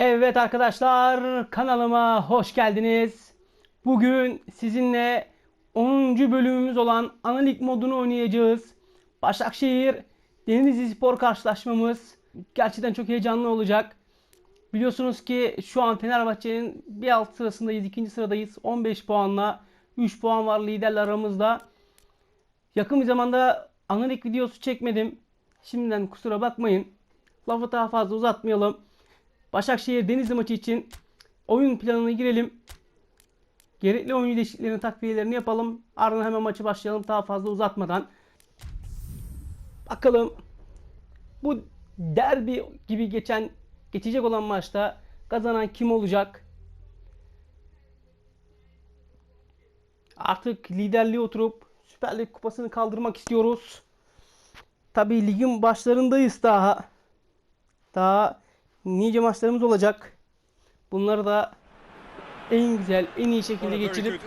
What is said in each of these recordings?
Evet arkadaşlar kanalıma hoş geldiniz. Bugün sizinle 10. bölümümüz olan analik modunu oynayacağız. Başakşehir Denizli Spor karşılaşmamız gerçekten çok heyecanlı olacak. Biliyorsunuz ki şu an Fenerbahçe'nin bir alt sırasındayız, ikinci sıradayız. 15 puanla 3 puan var liderle aramızda. Yakın bir zamanda analik videosu çekmedim. Şimdiden kusura bakmayın. Lafı daha fazla uzatmayalım. Başakşehir Denizli maçı için oyun planına girelim. Gerekli oyuncu değişikliklerini, takviyelerini yapalım. Ardından hemen maçı başlayalım daha fazla uzatmadan. Bakalım bu derbi gibi geçen geçecek olan maçta kazanan kim olacak? Artık liderliğe oturup Süper Lig kupasını kaldırmak istiyoruz. Tabii ligin başlarındayız daha. Daha nice maçlarımız olacak. Bunları da en güzel, en iyi şekilde geçirip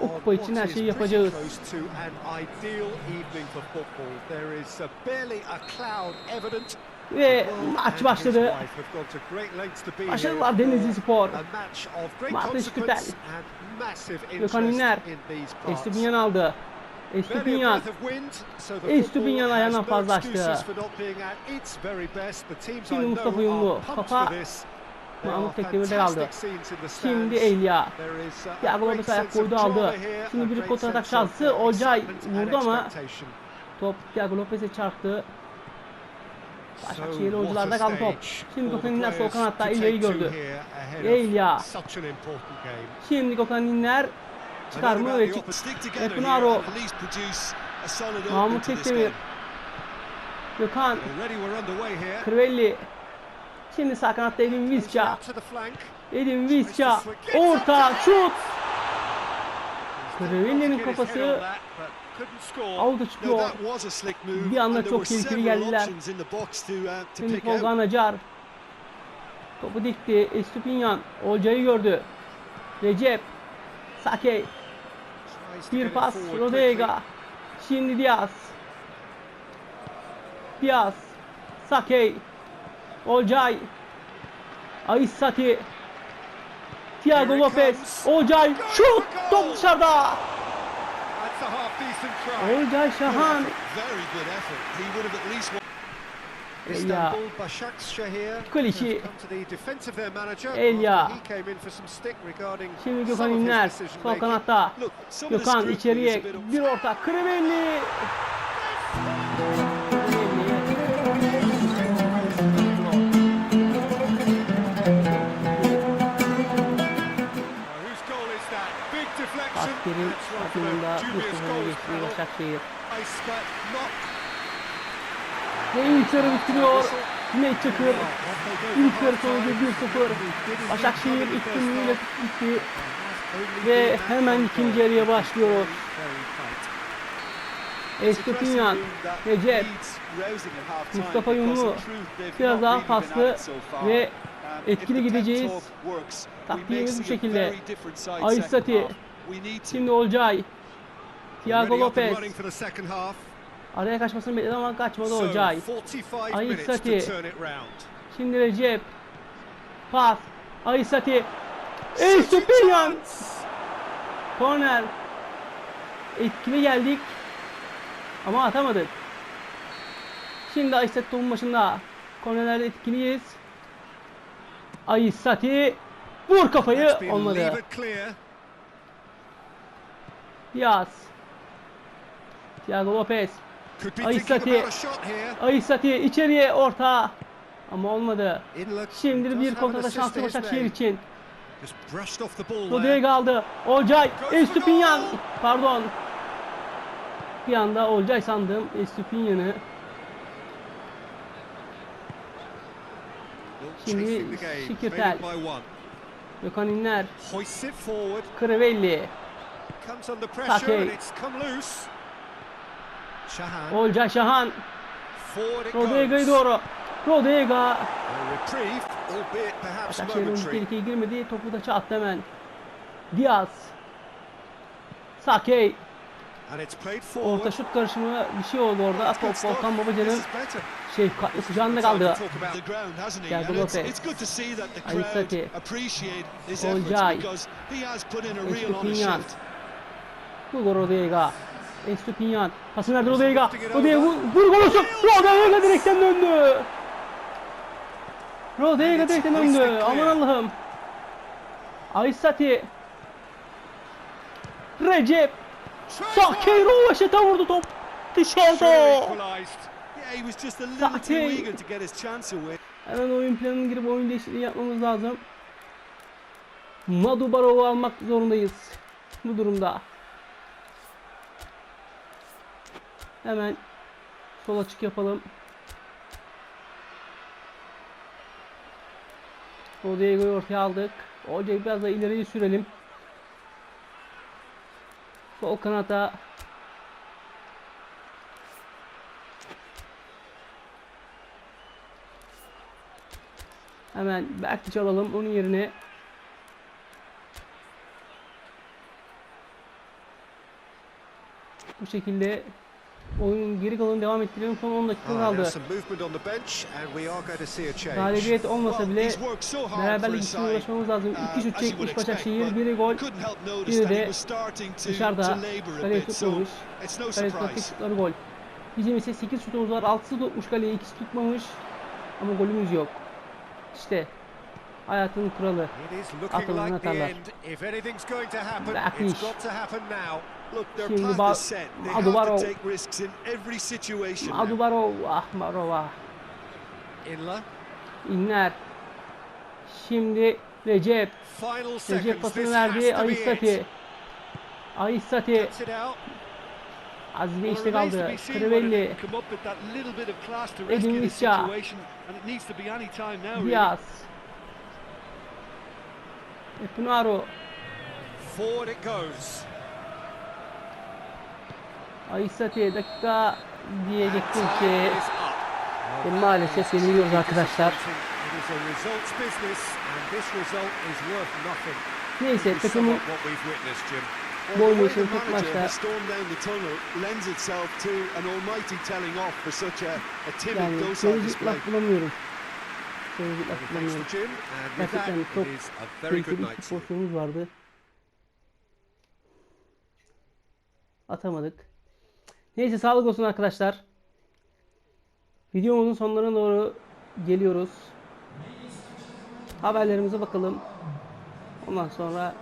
o kupa için her şeyi yapacağız. Ve maç başladı. Başarılar Denizli Spor. Martin Şükürtel. Gökhan İnler. Estupinyan aldı. Estupinyan. Estupinyan ayağına fazla açtı. Şimdi Mustafa Yumlu. Kafa Mahmut Tekdemir'de aldı. Şimdi Elia. Thiago Lopez ayak koydu aldı. Şimdi bir kontratak şansı. Olcay vurdu ama top Thiago Lopez'e çarptı. Başakşehir'li oyuncularda kaldı top. Şimdi Gökhan İnler sol kanatta Elia'yı gördü. Elia. Şimdi Gökhan İnler çıkar mı ve çık. Epunaro. Mahmut Tekdemir. Gökhan. Crivelli. Şimdi sağ kanatta Edin Visca. Edin Visca. Orta şut. Crivelli'nin kafası Aldı çıkıyor. Bir anda çok tehlikeli geldiler. Şimdi Tolga Nacar. Topu dikti. Estupinyan. Olcay'ı gördü. Recep. Sake. Bir pas. Rodega. Şimdi Diaz. Diaz. Sake. Olcay. Aissati. Thiago Lopez. Olcay. Şut. Top dışarıda. Olcay Şahan. Elia. Kulişi. Elia. Şimdi Gökhan İnler. Sol kanatta. Gökhan içeriye. Bir orta. Krivelli. Asker'in takımında sıfırına geçtiği Başakşehir. Ve ilk yarı bitiriyor. Cüneyt Çakır. İlk yarı sonucu 1-0. Başakşehir üstünlüğüyle bitti. Ve hemen ikinci yarıya başlıyoruz. Estupinyan, Recep, Mustafa Yumlu biraz daha paslı ve etkili gideceğiz. Taktiğimiz bu şekilde. Aissati, şimdi Olcay, Thiago Lopez. Araya kaçmasını bekledi ama kaçmadı Olcay. Aissati, şimdi Recep, pas, Aissati, Estupinyan. Korner. Etkili geldik. Ama atamadık. Şimdi Aissati topun başında. Kornerlerde etkiliyiz. Aissati. Vur kafayı. Olmadı. Diaz. Thiago Lopez. Aissati. Aissati içeriye orta. Ama olmadı. Şimdi bir kontrata şansı Başakşehir için. Rodrigo aldı. Olcay. Estupinyan. Pardon. Bir anda Olcay sandım. Estupinyan'ı. Şimdi Şikirtel. Gökhan İnler. Crivelli. Sake. Olcay Şahan. Rodrigo'ya doğru. Rodrigo. Başakşehir oyuncu tehlikeye girmedi. Topu da çattı hemen. Diaz. Sake. Orta şut karışımı bir şey oldu orada. Top. Volkan Babacan'ın şefkatli kucağında kaldı. it's, Lopez. appreciate his Olcay. honest shift. Hugo Rodega. Estupinian. Pası verdi Rodega. Rodega vur, gol olsun. Rodega direkten döndü. Rodega direkten döndü. Aman Allah'ım. Aysati. Recep. Sakiro Vaşet'e vurdu top. Dışarıda. Away. Hemen oyun planına girip oyun değişikliği yapmamız lazım. Madu Barov'u almak zorundayız. Bu durumda. Hemen sol açık yapalım. Rodrigo'yu ortaya aldık. Hocayı biraz da ileriye sürelim. Sol kanata Hemen Berkliç alalım. Onun yerine bu şekilde oyunun geri kalanını devam ettirelim. Son 10 dakika kaldı. Galibiyet olmasa bile beraberlik için uğraşmamız lazım. Uh, 2 şut çekmiş Başakşehir, biri gol. biri de Dışarıda kaleye tutmamış. Kaleye surprise. şutları gol. Bizim ise 8 şutumuz var. 6'sı tutmuş kaleye, 2'si tutmamış. Ama golümüz yok. İşte hayatın kuralı. The atarlar. they're Şimdi Ba- the set. They Madu have to Barov. take risks in every situation now. Madu Barov, ah Barov ah. Inler. Şimdi Recep. Recep pasını verdi. it out. Azmi Well, işte kaldı. Crivelli. Edin Visca. situation, Epinaro. Forward it goes. Aysati dakika diyecektim ki e, maalesef yeniliyoruz arkadaşlar. Neyse takımın the tek maçta yani display. laf bulamıyorum. With that, Gerçekten çok night bir pozisyonumuz vardı. Atamadık. Neyse sağlık olsun arkadaşlar. Videomuzun sonlarına doğru geliyoruz. Haberlerimize bakalım. Ondan sonra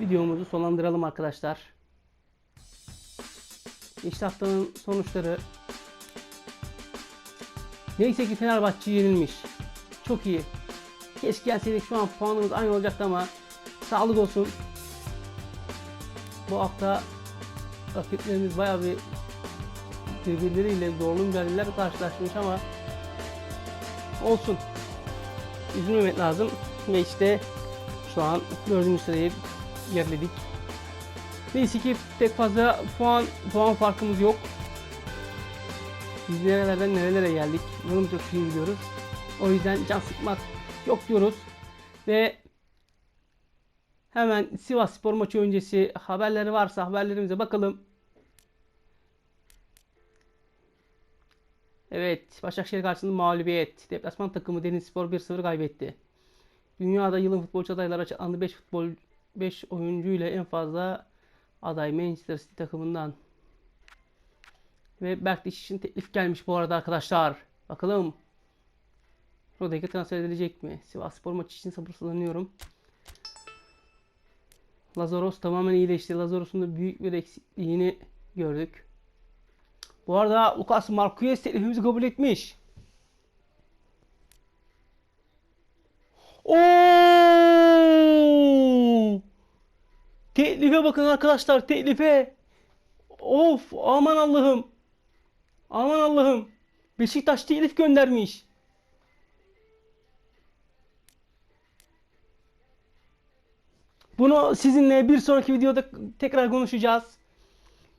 videomuzu sonlandıralım arkadaşlar. İşte haftanın sonuçları. Neyse ki Fenerbahçe yenilmiş. Çok iyi. Keşke gelseydik şu an puanımız aynı olacaktı ama sağlık olsun. Bu hafta rakiplerimiz bayağı bir birbirleriyle zorlu mücadeleler karşılaşmış ama olsun. Üzülmemek lazım ve işte şu an dördüncü sırayı geriledik. Neyse ki pek fazla puan puan farkımız yok. Biz nerelerden nerelere geldik. Bunu çok iyi biliyoruz. O yüzden can sıkmak yok diyoruz. Ve hemen Sivas Spor maçı öncesi haberleri varsa haberlerimize bakalım. Evet, Başakşehir karşısında mağlubiyet. Deplasman takımı Denizspor 1-0 kaybetti. Dünyada yılın futbolcu adayları açıklandı. 5 futbol 5 oyuncu ile en fazla aday Manchester City takımından. Ve Berkliş için teklif gelmiş bu arada arkadaşlar. Bakalım. Rodega transfer edilecek mi? Sivas Spor maçı için sabırsızlanıyorum. Lazaros tamamen iyileşti. Lazaros'un da büyük bir eksikliğini gördük. Bu arada Lucas Marquez teklifimizi kabul etmiş. Oo! Teklife bakın arkadaşlar teklife. Of aman Allah'ım. Aman Allah'ım. Beşiktaş teklif göndermiş. Bunu sizinle bir sonraki videoda tekrar konuşacağız.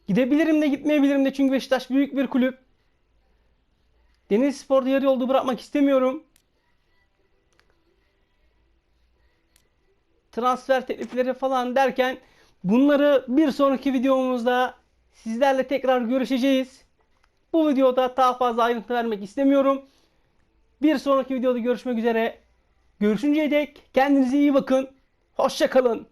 Gidebilirim de gitmeyebilirim de çünkü Beşiktaş büyük bir kulüp. Deniz Spor'da yarı yolda bırakmak istemiyorum. Transfer teklifleri falan derken bunları bir sonraki videomuzda sizlerle tekrar görüşeceğiz. Bu videoda daha fazla ayrıntı vermek istemiyorum. Bir sonraki videoda görüşmek üzere. Görüşünceye dek kendinize iyi bakın. Hoşçakalın.